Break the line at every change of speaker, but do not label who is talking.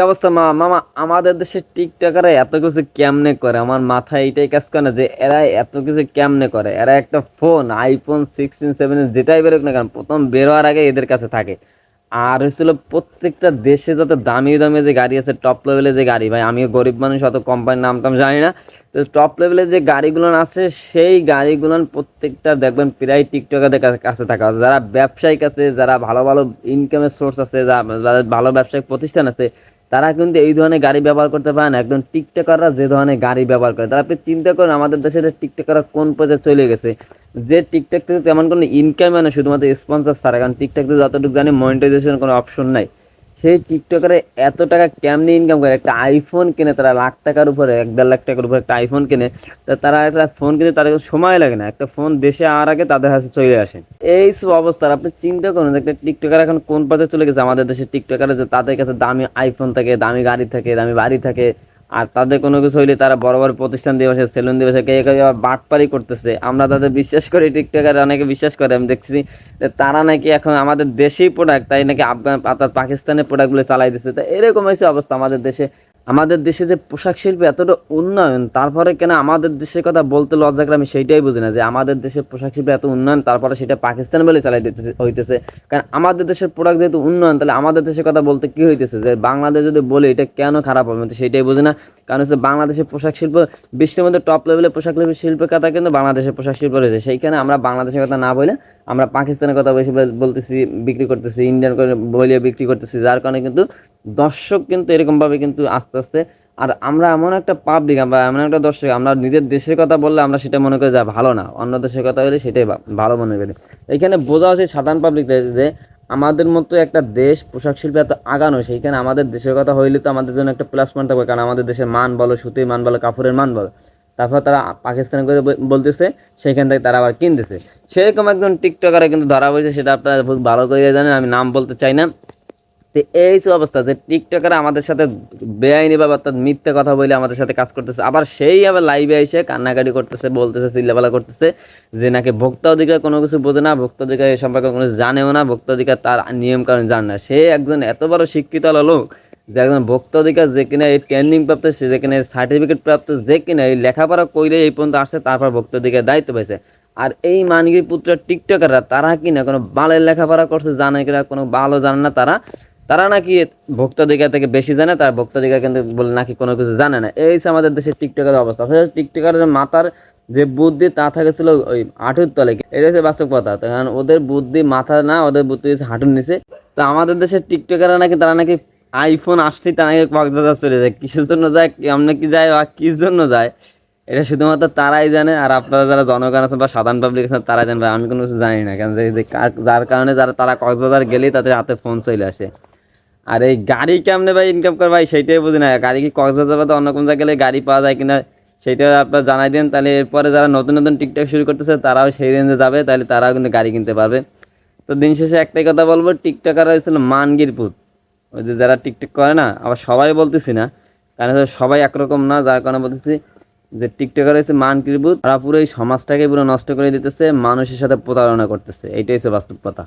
কি অবস্থা, মা? মামা, আমাদের দেশের টিকটকাররা এত কিছু কেমনে করে? আমার মাথায় এইটাই কাজ করে না যে এরা এত কিছু কেমনে করে? এরা একটা ফোন আইফোন সিক্সটিন সেভেন যেটাই বেরোক না কেন, প্রথম বের হওয়ার আগে এদের কাছে থাকে। আর হচ্ছিল প্রত্যেকটা দেশে যত দামি দামি যে গাড়ি আছে টপ লেভেলের যে গাড়ি, ভাই আমি গরিব মানুষ, অত কোম্পানির নাম টাম জানি না। তো টপ লেভেলের যে গাড়িগুলো আছে, সেই গাড়িগুলো প্রত্যেকটা দেখবেন প্রায় টিকটকারদের কাছে- থাকা যারা ব্যবসায়িক আছে, যারা ভালো ভালো ইনকামের সোর্স আছে, যারা ভালো ব্যবসায়িক প্রতিষ্ঠান আছে তারা কিন্তু এই ধরনের গাড়ি ব্যবহার করতে পারে না। একদম টিকটকাররা যে ধরনের গাড়ি ব্যবহার করে, তারা আপনি চিন্তা করেন আমাদের দেশের টিকটকাররা কোন পর্যায়ে চলে গেছে। যে টিকটক থেকে তেমন কোনো ইনকাম হয় না, শুধুমাত্র স্পন্সার ছাড়া। কারণ টিকটক থেকে যতটুকু জানি মনিটাইজেশন কোনো অপশন নাই। সেই টিকটকারে এত টাকা কেমনি ইনকাম করে? একটা আইফোন কিনে তারা লাখ টাকার উপরে, এক দেড় লাখ টাকার উপরে একটা আইফোন কিনে, তা তারা একটা ফোন কিনে তাদের সময় লাগে না। একটা ফোন দেশে আওয়ার আগে তাদের হাতে চলে আসে। এই সব অবস্থা আপনি চিন্তা করুন, একটা টিকটকার এখন কোন পর্যায়ে চলে গেছে? আমাদের দেশে টিকটকারে যে তাদের কাছে দামি আইফোন থাকে, দামি গাড়ি থাকে, দামি বাড়ি থাকে। আর তাদের কোনো কিছু হইলে তারা বড় বড় প্রতিষ্ঠান দিবসে সেলুন দিবসে কে কে বাটপারি করতেছে। আমরা তাদের বিশ্বাস করি, টিকটকার অনেকে বিশ্বাস করে, আমি দেখছি যে তারা নাকি এখন আমাদের দেশেই প্রোডাক্ট তাই নাকি আফগান পাকিস্তানের প্রোডাক্টগুলো চালাই দিচ্ছে। তো এরকম হয়েছে অবস্থা আমাদের দেশে। আমাদের দেশে যে পোশাক শিল্পে এতটা উন্নয়ন, তারপরে কেন আমাদের দেশের কথা বলতে লজ্জা করে আমি সেইটাই বুঝি না যে আমাদের দেশের পোশাক শিল্পে এত উন্নয়ন, তারপরে সেটা পাকিস্তান বলে চালাই দিতে হইতেছে। কারণ আমাদের দেশের প্রোডাক্ট যেহেতু উন্নয়ন, তাহলে আমাদের দেশের কথা বলতে কি হইতেছে? যে বাংলাদেশ যদি বলে এটা কেন খারাপ হবে সেইটাই বুঝি না। কারণ হচ্ছে বাংলাদেশের পোশাক শিল্প, বিশ্বের মধ্যে টপ লেভেলের পোশাক শিল্পের কথা কিন্তু বাংলাদেশের পোশাক শিল্প রয়েছে। সেইখানে আমরা বাংলাদেশের কথা না বলে আমরা পাকিস্তানের কথা বেশি বলতেছি, বিক্রি করতেছি ইন্ডিয়ান বলে বিক্রি করতেছি, যার কারণে কিন্তু দর্শক কিন্তু এরকমভাবে কিন্তু আস্তে আস্তে আর আমরা এমন একটা পাবলিক আমরা এমন একটা দর্শক, আমরা নিজের দেশের কথা বললে আমরা সেটা মনে করি যা ভালো না, অন্য দেশের কথা বলে সেটাই ভালো মনে করি। এখানে বোঝা হচ্ছে সাধারণ পাবলিকদের যে আমাদের মতো একটা দেশ পোশাক শিল্পে এত আগানো, সেইখানে আমাদের দেশের কথা হইলে তো আমাদের জন্য একটা প্লাস পয়েন্ট থাকবে, কারণ আমাদের দেশের মান বলো, সুতির মান বলো, কাপড়ের মান বলো, তারপর তারা পাকিস্তান করে বলতেছে সেইখান থেকে তারা আবার কিনতেছে। সেরকম একজন টিকটকারে কিন্তু ধরা পড়েছে, সেটা আপনারা ভালো করে জানেন, আমি নাম বলতে চাই না। তো এই যে অবস্থা যে টিকটকার আমাদের সাথে বেআইনি বা অর্থাৎ মিথ্যে কথা বলে আমাদের সাথে কাজ করতেছে, আবার সেই আবার লাইভে এসে কান্নাকাটি করতেছে, বলতেছে চিল্লাপালা করতেছে যে নাকি ভোক্তা অধিকার কোনো কিছু বোঝে না, ভোক্তা অধিকার এ সম্পর্কে কোনো জানেও না, ভোক্তা অধিকার তার নিয়ম কারণ জানে না। সে একজন এত বড় শিক্ষিত লোক যে একজন ভোক্তা অধিকার যে কিনা এই ট্রেনিং প্রাপ্ত, সে যে কিনা সার্টিফিকেট প্রাপ্ত, যে কিনা এই লেখাপড়া কইলে এই পর্যন্ত আসছে, তারপর ভোক্তা অধিকার দায়িত্ব পেয়েছে আর এই মানগির পুত্র টিকটকাররা, তারা কিনা কোনো বালের লেখাপড়া করছে, জানে কিনা কোনো ভালো জানে না, তারা তারা নাকি ভোক্তাধিকার থেকে বেশি জানে, তার ভোক্তাধিকার কিন্তু বলে নাকি কোনো কিছু জানে না। এই হচ্ছে আমাদের দেশের টিকটকের অবস্থা। আসলে টিকটকারের মাথার যে বুদ্ধি, তা থাকেছিল ওই হাঁটুর তলে। এটা হচ্ছে বাস্তব কথা। কারণ ওদের বুদ্ধি মাথা না, ওদের বুদ্ধি হচ্ছে হাঁটুর নিচে। তো আমাদের দেশের টিকটকাররা নাকি, তারা নাকি আইফোন আসলেই তারা নাকি কক্সবাজার চলে যায়। কিসের জন্য যায়? কেমন কি যায় বা কিস জন্য যায়? এটা শুধুমাত্র তারাই জানে, আর আপনারা যারা জনগণ আছেন বা সাধারণ পাবলিক আছেন, তারা জানবে। আমি কোনো কিছু জানি না। কারণ যার কারণে যারা তারা কক্সবাজার গেলেই তাদের হাতে ফোন চলে আসে। আর এই গাড়ি কেমনে ভাই ইনকাম করে ভাই সেইটাই বুঝি না। গাড়ি কি কক্সবাজার অন্য কোনো জায়গায় গাড়ি পাওয়া যায় কিনা সেটা আপনার জানাই দেন। তাহলে এরপরে যারা নতুন নতুন টিকটক শুরু করতেছে, তারাও সেই রেঞ্জে যাবে, তাহলে তারাও কিন্তু গাড়ি কিনতে পারবে। তো দিন শেষে একটাই কথা বলব টিকটকার হয়েছিল মানগির পুত ওই যে যারা টিকটক করে না, আবার সবাই বলতেছি না, কারণ সবাই একরকম না, যার কারণে বলতেছি যে টিকটকার হচ্ছে মানগির পুত তারা পুরো এই সমাজটাকে পুরো নষ্ট করে দিতেছে, মানুষের সাথে প্রতারণা করতেছে। এইটাই হচ্ছে বাস্তব কথা।